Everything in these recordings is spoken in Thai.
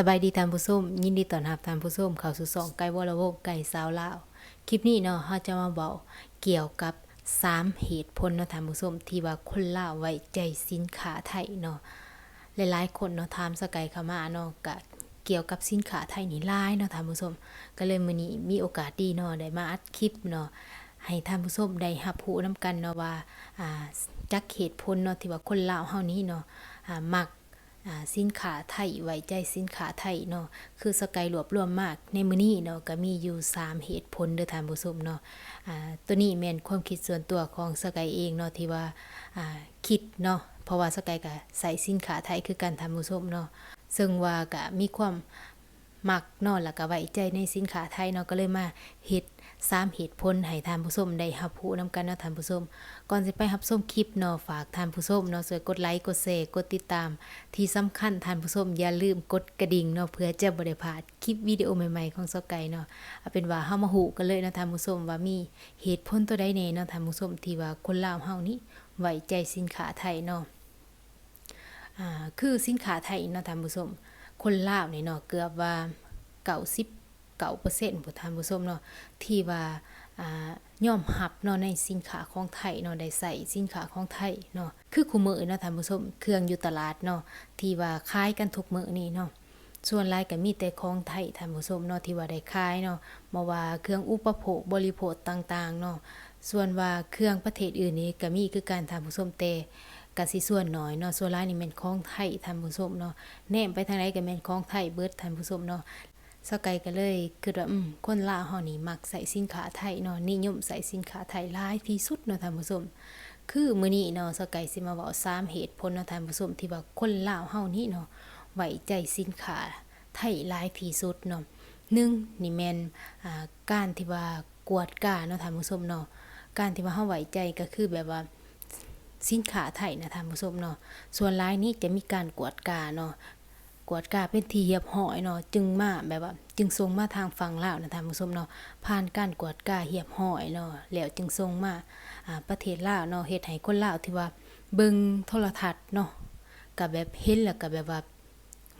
สบายดีท่านผู้ชมยินดีต้อนรับท่านผู้ชมเข้าสู่ช่องไก่วรวไก่สาวลาว คลิปนี้เนาะเราจะมาบอกเกี่ยวกับ3เหตุผลเนาะท่านผู้ชมที่ว่าคนลาวไว้ใจสินค้าไทยเนาะหลายๆคนเนาะถามสกายเข้ามาเนาะกเกี่ยวกับสินค้าไทยนี่หลายเนาะท่านผู้ชมก็เลยมื้อนี้มีโอกาสดีเนาะได้มาอัดคลิปเนาะให้ท่านผู้ชมได้รับรู้นํกันเนาะว่าอ่าจักเหตุผลเนาะที่ว่าคนลาวเฮานี้เนาะอ่ามัก สินค้าไทยไว้ใจสินค้าไทยเนาะคือสกายรวบรวมมาก ในมือนี้เนาะก็มีอยู่3เหตุผลเด้อท่านผู้ชมเนาะอ่าตัวนี้แม่นความคิดส่วนตัวของสกายเองเนาะที่ว่าอ่าคิดเนาะเพราะว่าสกายก็ใส่สินค้าไทยคือกันท่านผู้ชมเนาะซึ่งว่าก็มีความมักเนาะแล้วก็ไว้ใจในสินค้าไทยเนาะก็เลยมาเฮ็ด สามเหตุผลให้ทานผู้ชมได้รับรู้นํกันเนาะทานผู้ชมก่อนสิไปรับชมคลิปเนาะฝากทานผู้ชมเนาะช่วยกดไลค์กดแชร์กดติดตาม ที่สำคัญทานผู้ชมอย่าลืมกดกระดิ่งเนาะเพื่อจะบ่ได้พลาดคลิปวิดีโอใหม่ๆของซอกไก่เนาะเอาเป็นว่าเฮามาฮู้กันเลยเนาะทานผู้ชมว่ามีเหตุผลตัวใดแน่เนาะทานผู้ชมที่ว่าคนลาวเฮานี่ไว้ใจสินค้าไทยเนาะอ่าคือสินค้าไทยเนาะท่านผู้ชมคนลาวนี่เนาะเกือบว่า 99%ผู้ทานผู้ชมเนาะที่ว่าอ่อมรับเนาะในสินค้าของไทยเนาะได้ใส่สินค้าของไทยเนาะคือคู่มือเนาะท่านผู้ชมเครื่องอยู่ตลาดเนาะที่ว่าขายกันทุกมือนี่เนาะส่วนลายก็มีแต่ของไทยท่านผู้ชมเนาะที่ว่าได้ขายเนาะบ่ว่าเครื่องอุปโภคบริโภคต่างๆเนาะส่วนว่าเครื่องประเทศอื่นนี่ก็มีคือการท่านผู้ชมแต่กสิส่วนน้อยเนาะส่วนหลายนี่แม่นของไทยท่านผู้ชมเนาะแนมไปทางไหนก็แม่นของไทยเบิดท่านผู้ชมเนาะ สกายก็เลยคิดว่าอืมคนลาวเฮานี่มักใส่สินค้าไทยเนาะนิยมใส่สินค้าไทยหลายที่สุดเนาะท่านผู้ชมคือมื้อนี้เนาะสกายสิมาเว้า3เหตุผลเนาะท่านผู้ชมที่ว่าคนลาวเฮานี่เนาะไว้ใจสินค้าไทยหลายที่สุดเนาะหนึ่งนี่แม่นอ่าการที่ว่ากวดกาเนาะท่านผู้ชมเนาะการที่ว่าเฮาไว้ใจก็คือแบบว่าสินค้าไทยนะท่านผู้ชมเนาะส่วนหลายนี้จะมีการกวดกาเนาะ กวดกาเป็นที่เหียบห้อยเนาะจึงมาแบบว่า จึงส่งมาทางฝั่งลาวนะท่านผู้ชมเนาะผ่านการกวดกาเหียบห้อยเนาะแล้วจึงส่งมาอ่าประเทศลาวเนาะเฮ็ดให้คนลาวที่ว่าเบิ่งโทรทัศน์เนาะก็แบบเห็นแล้วก็แบบว่า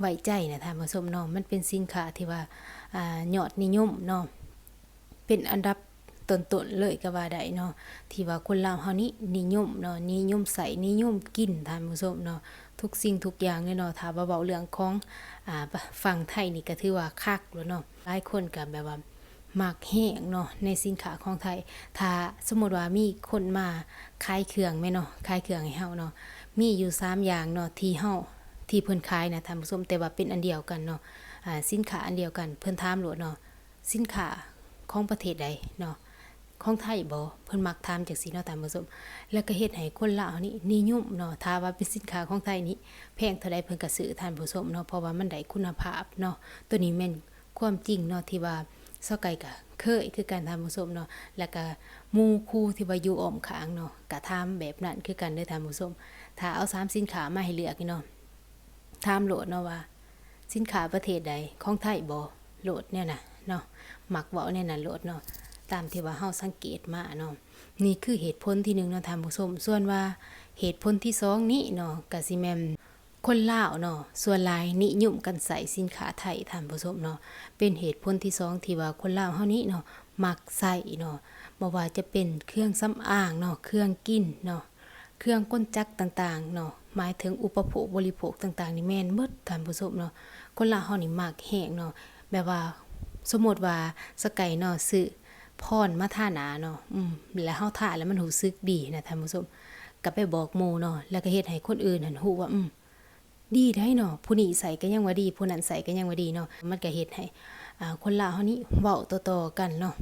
ไว้ใจนะท่านผู้ชมเนาะมันเป็นสินค้าที่ว่าอ่ายอดนิยมเนาะเป็นอันดับต้นๆเลยก็ว่าได้เนาะที่ว่าคนลาวเฮานี่นิยมเนาะนิยมใส่นิยมกินท่านผู้ชมเนาะ ทุกสิ่งทุกอย่างเลยเนาะถ้าว่าเว้าเรื่องของอ่าฝั่งไทยนี่ก็ถือว่าคักแล้วเนาะหลายคนก็แบบว่ามักแห้งเนาะในสินค้าของไทย ถ้าสมมติว่ามีคนมาขายเครื่องแม่เนาะขายเครื่องให้เฮาเนาะมีอยู่3อย่างเนาะที่เฮาที่เพิ่นขายนะท่านผู้ชมแต่ว่าเป็นอันเดียวกันเนาะอ่าสินค้าอันเดียวกันเพิ่นถามโลดเนาะสินค้าของประเทศใดเนาะ ของไทยบ่เพิ่นมักถามจังซี่เนาะท่านผู้ชมแล้วก็เฮ็ดให้คนลาวนี่นิยมเนาะถ้าว่าเป็นสินค้าของไทยนี่แพงเท่าใดเพิ่นก็ซื้อท่านผู้ชมเนาะเพราะว่ามันได้คุณภาพเนาะตัวนี้แม่นความจริงเนาะที่ว่าซาไก่ก็เคยคือการท่านผู้ชมเนาะแล้วก็หมู่คู่ที่ว่าอยู่อ้อมข้างเนาะก็ถามแบบนั้นคือกันเด้ท่านผู้ชมถ้าเอาสามสินค้ามาให้เลือกนี่เนาะถามโหลดเนาะว่า สินค้าประเทศใดของไทยบ่โหลดเนี่ยน่ะเนาะมักเว้าเนี่ยน่ะโหลดเนาะ ตามที่ว่าเฮาสังเกตมาเนาะนี่คือเหตุผลที่หนึ่งเนาะท่านผู้ชมส่วนว่าเหตุผลที่สองนี้เนาะก็สิแม่นคนลาวเนาะส่วนหลายนิยมกันใส่สินค้าไทยท่านผู้ชมเนาะเป็นเหตุผลที่สองที่ว่าคนลาวเฮานี้เนาะมักใส่เนาะบ่ว่าจะเป็นเครื่องสำอางเนาะเครื่องกินเนาะเครื่องก้นจักต่างๆเนาะหมายถึงอุปโภคบริโภคต่างๆนี่แม่นเบิดท่านผู้ชมเนาะคนลาวเฮานี่มักแฮงเนาะแบบว่าสมมติว่าสไกายเนาะซื้อ พรมาท่าหนาเนาะอืมแล้วเฮาท่าแล้วมันรู้สึกดีนะท่านผู้ชมก็ไปบอกหมู่เนาะแล้วก็เฮ็ดให้คนอื่นหันฮู้ว่า อืมดีได้เนาะผู้นี้ใส่ก็ยังว่าดี ผู้นั้นใส่ก็ยังว่าดีเนาะมันก็เฮ็ดให้อ่าคนลาวเฮานี่เว้าต่อๆกันเนาะ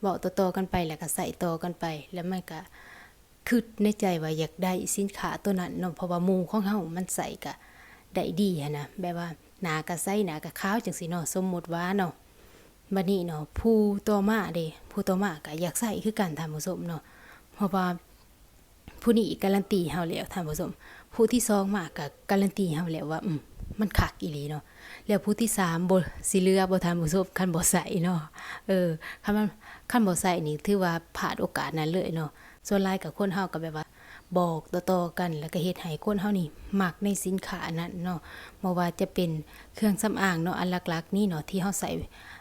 เว้าต่อๆกันไปแล้วก็ใส่ต่อกันไป แล้วมันก็คิดในใจว่าอยากได้สินค้าตัวนั้นเนาะเพราะว่าหมู่ของเฮามันใส่ก็ได้ดีนะแบบว่าหน้าก็ใสหน้าก็ขาวจังซี่เนาะสมมุติว่าเนาะ บัดนี้เนาะผู้ต่อมาเด้ผู้ต่อมาก็อยากใส่คือกันท่านผู้ชมเนาะเพราะว่าผู้นี้การันตีเฮาแล้วท่านผู้ชมผู้ที่สองมาก็การันตีเฮาแล้วว่าอืมมันคักอีหลีเนาะแล้วผู้ที่สามบ่สิเลือบ่ท่านผู้ชมคันบ่ใส่เนาะเออคันมันคันบ่ใส่นี่ถือว่าพลาดโอกาสนั้นเลยเนาะส่วนหลายกับคนเฮาก็แบบว่า บอกต่อๆกันแล้วก็เฮ็ดให้คนเฮานี่มักในสินค้านั้นเนาะบ่ว่าจะเป็นเครื่องสำอางเนาะอันหลักๆนี่เนาะที่เฮาใส่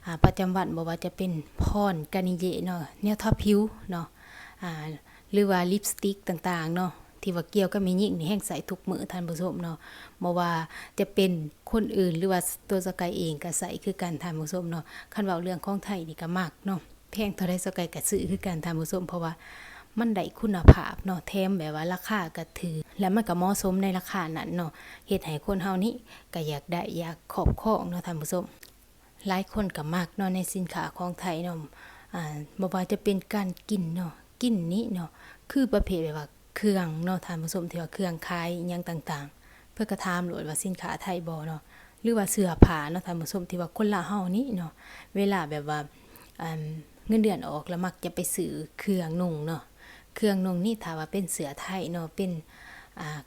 อ่าประจำวันบ่ว่าจะเป็นพรกานิเยเนาะแนวทาผิวเนาะอ่าหรือว่าลิปสติกต่างๆเนาะที่ว่าเกี่ยวกับแม่หญิงนี่แห่งใส่ทุกมื้อท่านผู้ชมเนาะบ่ว่าจะเป็นคนอื่นหรือว่าตัวสกายเองก็ใส่คือกันท่านผู้ชมเนาะคันเว้าเรื่องของไทยนี่ก็มักเนาะแพงเท่าใดสกายก็ซื้อคือกันท่านผู้ชมเพราะว่า มันได้คุณภาพเนาะแถมแบบว่าราคาก็ถือ และมันก็เหมาะสมในราคานั้นเนาะเฮ็ดให้คนเฮานี่ก็อยากได้อยากครอบครองเนาะท่านผู้ชมหลายคนก็มักเนาะในสินค้าของไทยเนาะอ่าบ่ว่าจะเป็นการกินเนาะกินนี้เนาะคือประเภทแบบว่าเครื่องเนาะท่านผู้ชมที่ว่าเครื่องขายอิหยังต่างๆ เพื่อกระทามโหลดว่าสินค้าไทยบ่เนาะหรือว่าเสื้อผ้าเนาะท่านผู้ชมที่ว่าคนละเฮานี่เนาะเวลาแบบว่าอ่าเงินเดือนออกแล้วมักจะไปซื้อเครื่องนุ่งเนาะ เครื่องนงนี่ถ้าว่าเป็นเสือไทยเนาะเป็น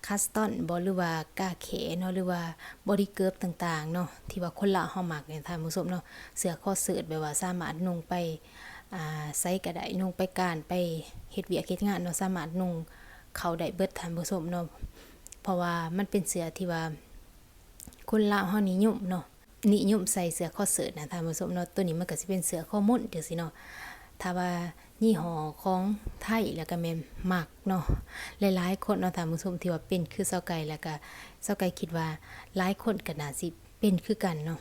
คัสตอนบ่หรือว่ากาเขเนาะหรือว่าบอดี้เกิร์ฟต่างๆเนาะที่ว่าคนละเฮามักเนี่ยท่านผู้ชมเนาะเสือคอเสิร์ตแบบว่าสามารถนงไปอ่าไสก็ไดนงไปการไปเฮ็ดเวียกเฮ็ดงานเนาะสามารถนงเขาได้เบิดท่านผู้ชมเนาะเพราะว่ามันเป็นเสือที่ว่าคนลาวเฮานิยมเนาะนิยมใส่เสื้อคอเสิร์ตนะท่านผู้ชมเนาะตัวนี้มันก็สิเป็นเสื้อคอมุ่นจังซี่เนาะถ้าว่า ยี่ห้อของไทยแล้วก็แม่นมักเนาะหลายๆคนเนาะท่านผู้ชมที่ว่าเป็นคือเซาไก่แล้วก็เซาไก่คิดว่าหลายคนก็น่าสิเป็นคือกันเนาะ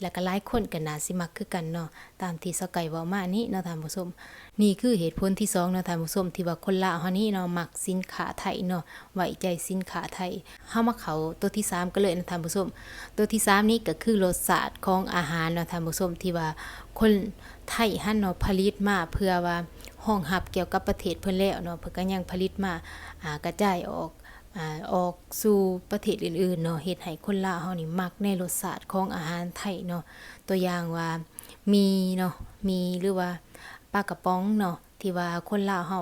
แล้วก็หลายคนก็น่าสิมักคือกันเนาะตามที่เซาไก่ว้ามานี้เนาะท่านผู้ชมนี่คือเหตุผลที่สองเนาะท่านผู้ชมที่ว่าคนลาวเฮานี่เนาะมักสินค้าไทยเนาะไว้ใจสินค้าไทยเฮามาเขาตัวที่สามกันเลยนะท่านผู้ชมตัวที่สามนี้ก็คือรสชาติของอาหารเนาะท่านผู้ชมที่ว่าคนไทยหันเนาะผลิตมาเพื่อว่าห้องรับเกี่ยวกับประเทศเพิ่นแล้วเนาะเพิ่นก็ยังผลิตมาอ่ากระจายออก ออกสู่ประเทศอื่นๆเนาะเฮ็ดให้คนลาวเฮานี่มักในรสชาติของอาหารไทยเนาะตัวอย่างว่ามีเนาะมีหรือว่าปลากระป๋องเนาะที่ว่าคนลาวเฮา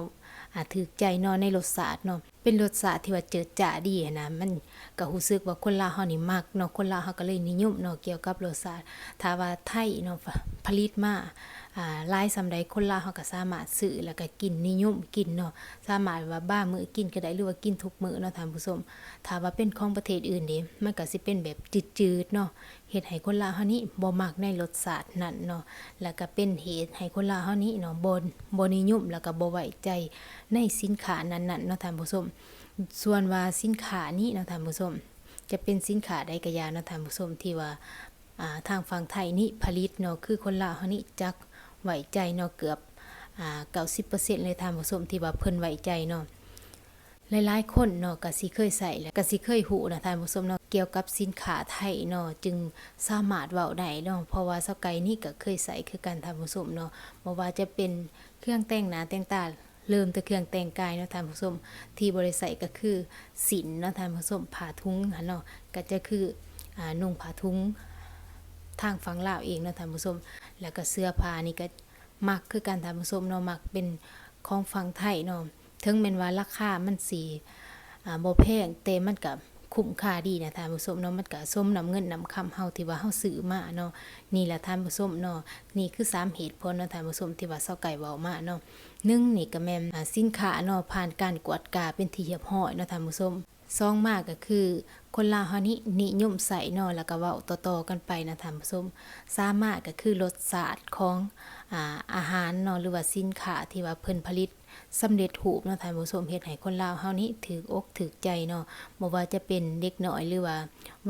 อ่าถือใจเนาะในรสชาติเนาะเป็นรสชาติที่ว่าเจิดจ้าดีนะมันก็รู้สึกว่าคนลาวเฮานี่มักเนาะคนลาวเฮาก็เลยนิยมเนาะเกี่ยวกับรสชาติถ้าว่าไทยเนาะผลิตมา ลายสำใดคนลาวเฮาก็สามารถซื้อแล้วก็กินนิยมกินเนาะสามารถว่าบ้ามื้อกินก็ได้หรือว่ากินทุกมื้อเนาะท่านผู้ชมถ้าว่าเป็นของประเทศอื่นเด้มันก็สิเป็นแบบจืดๆเนาะเฮ็ดให้คนลาวเฮานี่บ่มักในรสชาตินั้นเนาะแล้วก็เป็นเหตุให้คนลาวเฮานี่เนาะบ่บ่นิยมแล้วก็บ่ไว้ใจในสินค้านั้นๆเนาะท่านผู้ชมส่วนว่าสินค้านี้เนาะท่านผู้ชมจะเป็นสินค้าใดก็ยาเนาะท่านผู้ชมที่ว่าอ่าทางฝั่งไทยนี่ผลิตเนาะคือคนลาวเฮานี่จัก ไว้ใจเนาะเกือบอ่า90%เซ็นต์เลยทานผู้ชมที่ว่าเพิ่นไว้ใจเนาะหลายๆคนเนาะก็สิเคยใส่และก็สิเคยหูนะท่านผู้ชมเนาะเกี่ยวกับสินค้าไทยเนาะจึงสามารถเว้าได้เนาะเพราะว่าสกายนี่ก็เคยใส่คือกันท่านผู้ชมเนาะบ่ว่าจะเป็นเครื่องแต่งหน้าแต่งตาเริ่มแต่เครื่องแต่งกายเนาะท่านผู้ชมที่บ่ได้ใส่ก็คือสินเนาะท่านผู้ชมผ้าทุงหันเนาะก็จะคืออ่านุ่งผ้าทุง ทางฝั่งลาวเองเนาะท่านผู้ชมแล้วก็เสื้อผ้านี่ก็มักคือการท่านผู้ชมเนาะมักเป็นของฝั่งไทยเนาะถึงแม้นว่าราคามันสิอ่าบ่แพงแต่มันก็คุ้มค่าดีนะท่านผู้ชมเนาะมันก็สมน้ำเงินน้ำคำเฮาที่ว่าเฮาซื้อมาเนาะนี่แหละท่านผู้ชมเนาะนี่คือสามเหตุผลเนาะท่านผู้ชมที่ว่าเซาไก่เว้ามาเนาะหนึ่งนี่ก็แม่นสินค้าเนาะผ่านการกวดกาเป็นที่เรียบร้อยเนาะท่านผู้ชม ซองมากก็คือ คนลาวเฮานี่นิยมใส่เนาะแล้วก็เว้าต่อๆกันไปนะท่านผู้ชมสามารถก็คือรสชาติของอ่าอาหารเนาะหรือว่าสินค้าที่ว่าเพิ่นผลิตสำเร็จรูปเนาะท่านผู้ชมเฮ็ดให้คนลาวเฮานี่ถูกอกถูกใจเนาะบ่ว่าจะเป็นเด็กน้อยหรือว่า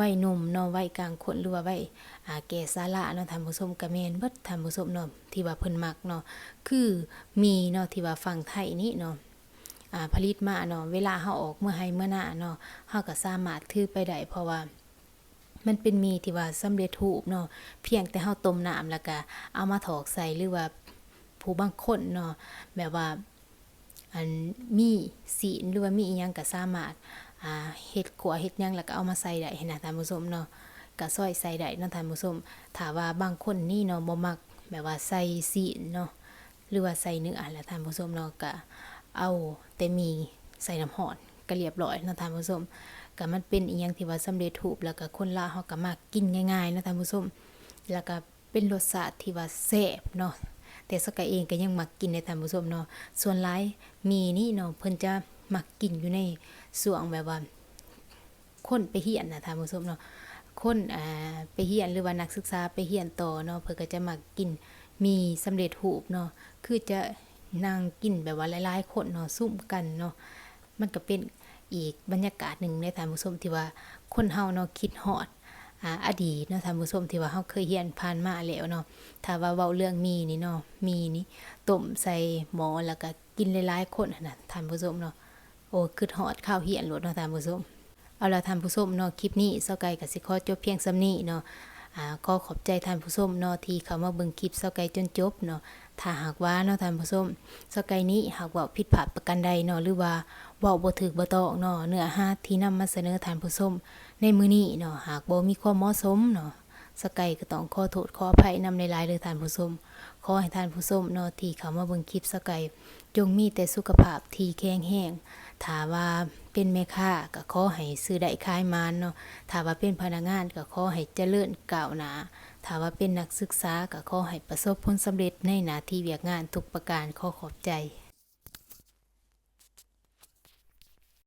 วัยหนุ่มเนาะวัยกลางคนหรือว่าวัยอ่าแก่ชราเนาะท่านผู้ชมก็แม่นเบิดท่านผู้ชมเนาะที่ว่าเพิ่นมักเนาะคือมีเนาะที่ว่าฝั่งไทยนี่เนาะอ่า ผลิตมาเนาะเวลาเฮาออกเมื่อให้เมื่อหน้าเนาะเฮาก็สามารถถือไปได้เพราะว่ามันเป็นมีที่ว่าสำเร็จรูปเนาะเพียงแต่เฮาต้มน้ำแล้วก็เอามาถอกใส่หรือว่าผู้บางคนเนาะแบบว่าอันมีศีลหรือว่ามีอีหยังก็สามารถอ่าเฮ็ดขัวเฮ็ดหยังแล้วก็เอามาใส่ได้ให้นะท่านผู้ชมเนาะก็ซอยใส่ได้เนาะท่านผู้ชมถ้าว่าบางคนนี่เนาะบ่มักแบบว่าใส่ศีลเนาะหรือว่าใส่เนื้อแล้วท่านผู้ชมเนาะก็ เอาแต่มีใส่น้ำหอนก็เรียบร้อยนะท่านผู้ชมก็มันเป็นอีหยังที่ว่าสำเร็จรูปแล้วก็คนลาวเฮาก็มักกินง่ายๆนะท่านผู้ชมแล้วก็เป็นรสชาติที่ว่าแซ่บเนาะแต่สกายเองก็ยังมักกินในท่านผู้ชมเนาะส่วนหลายมีนี่เนาะเพิ่นจะมักกินอยู่ในส่วงแบบว่าคนไปเรียนน่ะท่านผู้ชมเนาะคนอ่าไปเรียนหรือว่านักศึกษาไปเรียนต่อเนาะเพิ่นก็จะมักกินมีสำเร็จรูปเนาะคือจะ นั่งกินแบบว่าหลายๆคนเนาะซุ่มกันเนาะมันก็เป็นอีกบรรยากาศหนึ่งในทานผู้ชมที่ว่าคนเฮาเนาะคิดฮอดอ่าอดีตเนาะทานผู้ชมที่ว่าเฮาเคยเรียนผ่านมาแล้วเนาะถ้าว่าเว้าเรื่องมีนี่เนาะมีนี่ต้มใส่หม้อแล้วก็กินหลายๆคนน่ะท่านผู้ชมเนาะโอ้คิดฮอดข้าวเรียนโลดเนาะท่านผู้ชมเอาล่ะท่านผู้ชมเนาะคลิปนี้เซาไก่ก็สิขอจบเพียงส่ำนี้เนาะอ่าขอขอบใจท่านผู้ชมเนาะที่เข้ามาเบิ่งคลิปเซาไก่จนจบเนาะ ถ้าหากว่าเนาะท่านผู้ชมเซาไก่นี้หากว่าผิดพลาดประการใดเนาะหรือว่าเว้าบ่ถูกบ่ตองเนาะเนื้อหาที่นำมาเสนอท่านผู้ชมในมื้อนี้เนาะหากบ่มีความเหมาะสมเนาะเซาไก่ก็ต้องขอโทษขออภัยนำหลายเด้อท่านผู้ชมขอให้ท่านผู้ชมเนาะที่เข้ามาเบิ่งคลิปเซาไก่จงมีแต่สุขภาพที่แข็งแรงถ้าว่าเป็นแม่ค้าก็ขอให้ซื้อได้ขายมานเนาะถ้าว่าเป็นพนักงานก็ขอให้เจริญก้าวหน้า ถ้าว่าเป็นนักศึกษาก็ขอให้ประสบผลสำเร็จในหน้าที่เวียกงานทุกประการขอขอบใจ